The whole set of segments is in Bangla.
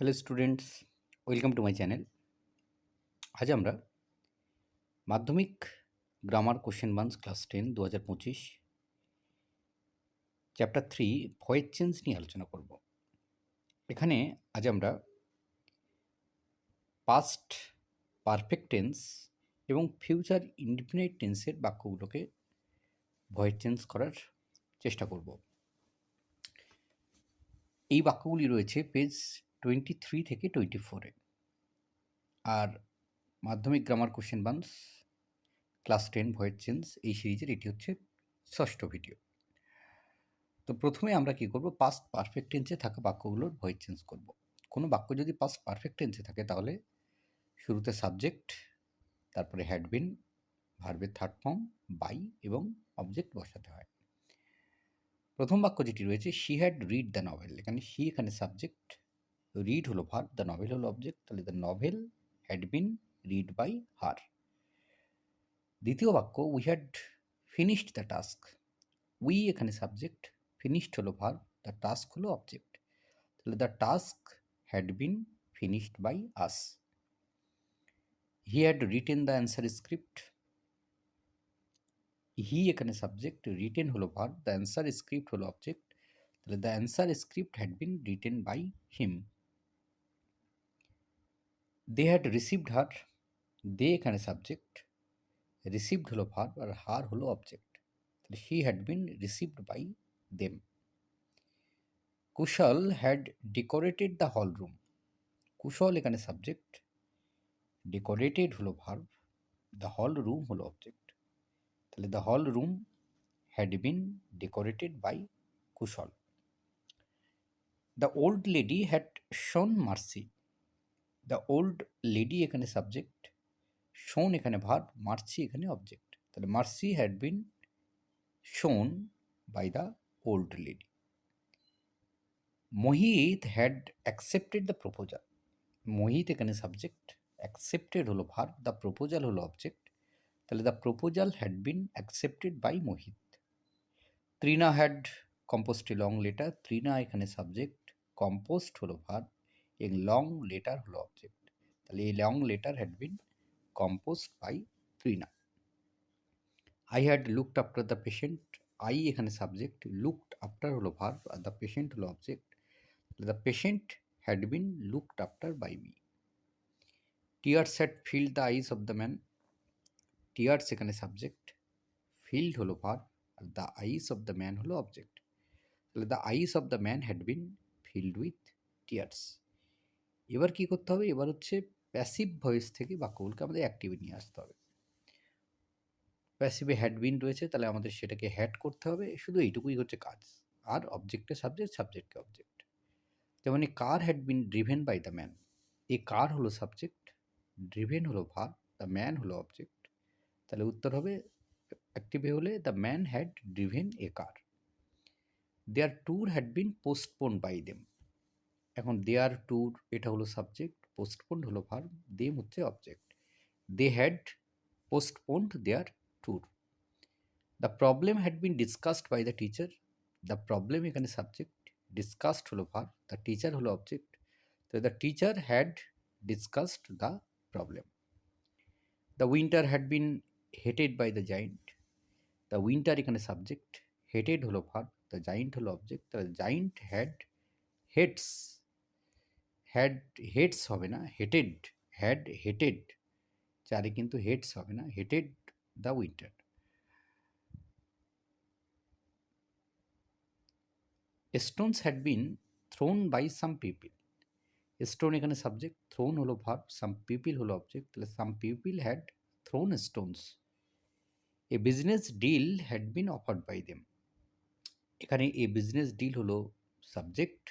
Hello students welcome to my channel আজ আমরা Madhyamik grammar question banks class ten দু হাজার পঁচিশ চ্যাপ্টার থ্রি ভয়েস চেঞ্জ নিয়ে আলোচনা করব। এখানে আজ আমরা পাস্ট পারফেক্ট টেন্স এবং ফিউচার ইনডিফিনাইট টেন্সের বাক্যগুলোকে ভয়েস চেঞ্জ করার চেষ্টা করব। এই বাক্যগুলি রয়েছে পেজ টোয়েন্টি থ্রি থেকে টোয়েন্টি ফোরে আর Madhyamik grammar question banks class ten voice change এই সিরিজের এটি হচ্ছে ষষ্ঠ ভিডিও তো প্রথমে আমরা কি করব? পাস্ট পারফেক্ট টেন্সে থাকা বাক্যগুলোর ভয়েস চেঞ্জ করব। কোনো বাক্য যদি পাস্ট পারফেক্ট টেন্সে থাকে তাহলে শুরুতে সাবজেক্ট তারপরে হ্যাডবিন ভার্বের থার্ড ফর্ম বাই এবং অবজেক্ট বসাতে হয়। প্রথম বাক্য যেটি রয়েছে she had read the novel এখানে শি এখানে সাবজেক্ট রিড হলো ভার দ্য নভেল হলো অবজেক্ট তাহলে the novel had been read by her দ্বিতীয় বাক্য we had finished the task we এখানে সাবজেক্ট ফিনিশড হলো ভার দ্য টাস্ক হলো অবজেক্ট তাহলে the task had been finished by us he had written the answer script he এখানে সাবজেক্ট রিটেন হলো ভার দ্য অ্যান্সার স্ক্রিপ্ট হলো অবজেক্ট তাহলে the answer script had been written by him they had received her they এখানে সাবজেক্ট রিসিভড হলো ভার্ব আর হার হলো অবজেক্ট তাহলে she had been received by them Kushal had decorated the hall room Kushal এখানে সাবজেক্ট ডেকোরেটেড হলো ভার্ব দ্য হল রুম হলো অবজেক্ট তাহলে the hall room had been decorated by Kushal. The old lady had shown mercy the old lady এখানে সাবজেক্ট শোন এখানে ভার মার্সি এখানে অবজেক্ট তাহলে mercy had been shown by the old lady Mohit had accepted the proposal Mohit এখানে সাবজেক্ট অ্যাকসেপ্টেড হলো ভার দ্য প্রপোজাল হলো অবজেক্ট তাহলে the proposal had been accepted by Mohit Trina had composed a long letter Trina এখানে সাবজেক্ট কম্পোস্ট হলো ভার এ লং লেটার হলো অবজেক্ট তাহলে এই long letter had been composed by Trina I had looked after the patient I এখানে সাবজেক্ট লুকড আফটার হলো ভার আর দ্য পেশেন্ট হলো object the patient had been looked after by me tears had filled the eyes of the man tears এখানে সাবজেক্ট ফিল্ড হলো verb R the eyes of the man হলো অবজেক্ট তাহলে the eyes of the man had been filled with tears এবার কি করতে হবে? এবার হচ্ছে প্যাসিভ ভয়েস থেকে বাক্যগুলোকে আমাদের অ্যাক্টিভে নিয়ে আসতে হবে। প্যাসিভে হ্যাডবিন রয়েছে, তাহলে আমাদের সেটাকে হ্যাড করতে হবে। শুধু এইটুকুই হচ্ছে কাজ। আর অবজেক্টে সাবজেক্ট সাবজেক্টকে অবজেক্ট যেমন এই car had been driven by the man এই কার হলো সাবজেক্ট ড্রিভেন হলো ভার দ্য ম্যান হলো অবজেক্ট তাহলে উত্তর হবে অ্যাক্টিভে হলে the man had driven a car their tour had been postponed by them এখন দেয়ার ট্যুর এটা হলো সাবজেক্ট পোস্টপোন্ড হলো ভার্ব দেম হচ্ছে object they had postponed their tour the problem had been discussed by the teacher the problem এখানে সাবজেক্ট ডিসকাসড হলো ভার্ব দ্য টিচার হলো অবজেক্ট তো the teacher had discussed the problem the winter had been hated by the giant the winter এখানে সাবজেক্ট হেটেড হলো ভার্ব দ্য জাইন্ট হলো object the giant had hates had hates হবে না হেটেড হ্যাড হেটেড চারে কিন্তু হেডস হবে না hated the winter stones had been thrown by some people stone এখানে সাবজেক্ট থ্রোন হলো ভার্ব সাম পিপিল হলো অবজেক্ট তাহলে some people had thrown stones a business deal had been offered by them এখানে এ বিজনেস ডিল হলো সাবজেক্ট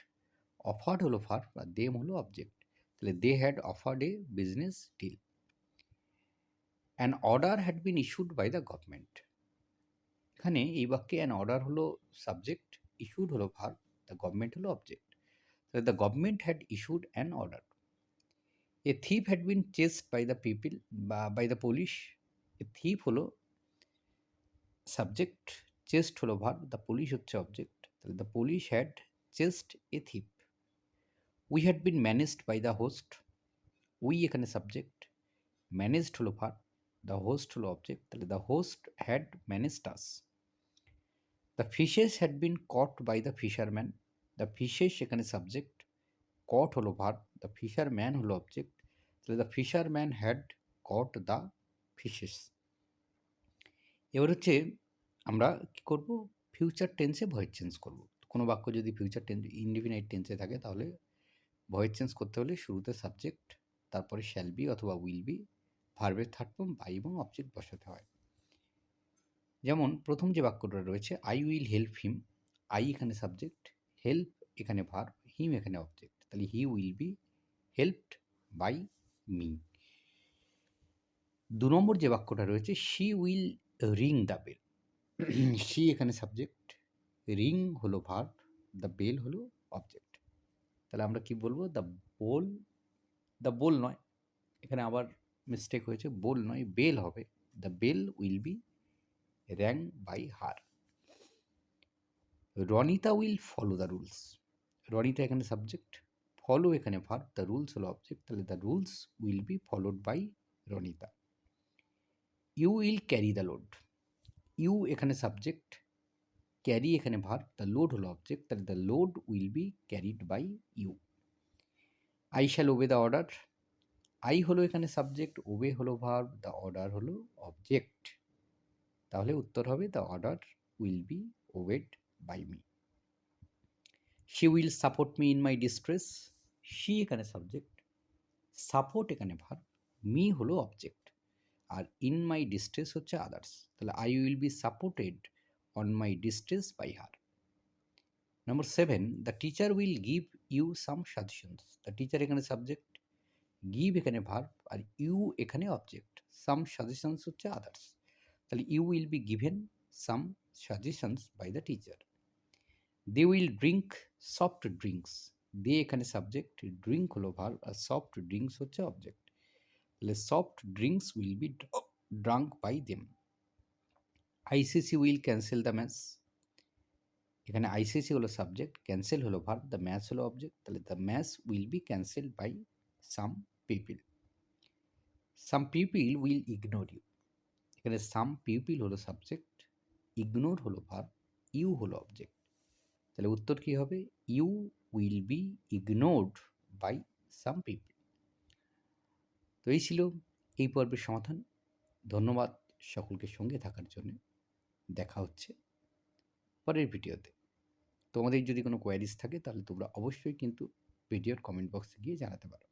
অফার্ড হলো ভার্ব আর দেম হলো অবজেক্ট তাহলে they had offered a business deal an order had been issued by the government এখানে এই বাক্যে অ্যান অর্ডার হলো সাবজেক্ট ইস্যুড হলো ভার্ব দ্য গভর্নমেন্ট হলো অবজেক্ট তাহলে the government had issued an order a thief had been chased by the people বা by the police a thief হলো সাবজেক্ট চেস্ট হলো ভার্ব দ্য পুলিশ হচ্ছে অবজেক্ট তাহলে the police had chased a thief we had been managed by the host we এখানে সাবজেক্ট ম্যানেজড হলো ভার দ্য হোস্ট হলো অবজেক্ট তাহলে the host had managed us the fishes had been caught by the fisherman the fishes এখানে সাবজেক্ট কট হলো ভার দ্য ফিশারম্যান হলো অবজেক্ট তাহলে the fisherman had caught the fishes এবার হচ্ছে আমরা কী করব? ফিউচার টেন্সে ভয়েস চেঞ্জ করব। কোনো বাক্য যদি ফিউচার টেন্স ইনডিফিনাইট টেন্সে থাকে তাহলে ভয়েস চেঞ্জ করতে হলে শুরুতে সাবজেক্ট তারপরে শ্যাল বি অথবা উইল বি ভার্বের থার্ড ফর্ম বাই এবং অবজেক্ট বসাতে হয়। যেমন প্রথম যে বাক্যটা রয়েছে I will help him I এখানে সাবজেক্ট হেল্প এখানে ভার্ব হিম এখানে অবজেক্ট তাহলে he will be helped by me দু নম্বর যে বাক্যটা রয়েছে she will ring the bell she এখানে সাবজেক্ট রিং হলো ভার্ব দ্য বেল হলো অবজেক্ট তাহলে আমরা কি বলব? দ্য বোল দ্য বোল নয়। এখানে আবার মিস্টেক হয়েছে। বোল নয় বেল হবে। The bell will be rang by her Ronita will follow the rules Ronita এখানে সাবজেক্ট ফলো এখানে ভার্ব দ্য রুলস হলো অবজেক্ট তাহলে the rules will be followed by Ronita. You will carry the load you এখানে সাবজেক্ট ক্যারি এখানে ভার দ্য লোড হলো অবজেক্ট তাহলে the load will be carried by you I shall obey the order I হলো এখানে সাবজেক্ট ওবে হলো ভার্ব দ্য অর্ডার হলো অবজেক্ট তাহলে উত্তর হবে the order will be obeyed by me she will support me in my distress she এখানে সাবজেক্ট সাপোর্ট এখানে ভার্ব মি হলো অবজেক্ট আর ইন মাই ডিস্ট্রেস হচ্ছে আদার্স তাহলে I will be supported on my distress by her number seven the teacher will give you some suggestions the teacher এখানে সাবজেক্ট গিভ এখানে ভার্ব আর ইউ এখানে অবজেক্ট সাম সাজেশনস হচ্ছে আদার্স তাহলে you will be given some suggestions by the teacher they will drink soft drinks they এখানে সাবজেক্ট ড্রিঙ্ক হলো ভার্ব আর সফট ড্রিঙ্কস হচ্ছে অবজেক্ট তাহলে soft drinks will be drunk by them ICC will cancel the match এখানে আইসিসি হলো সাবজেক্ট ক্যান্সেল হলো ভার্ব দ্য ম্যাচ হলো অবজেক্ট তাহলে the match will be cancel by some people some people will ignore you এখানে সাম পিপিল হলো সাবজেক্ট ইগনোর হলো ভার্ব ইউ হলো অবজেক্ট তাহলে উত্তর কী হবে? You will be ignored by some people তো এই ছিল এই পর্বের সমাধান। ধন্যবাদ সকলকে সঙ্গে থাকার জন্য। দেখা হচ্ছে পরের ভিডিওতে। তোমাদের যদি কোনো কোয়ারিজ থাকে তাহলে তোমরা অবশ্যই কিন্তু ভিডিওর কমেন্ট বক্সে গিয়ে জানাতে পারো।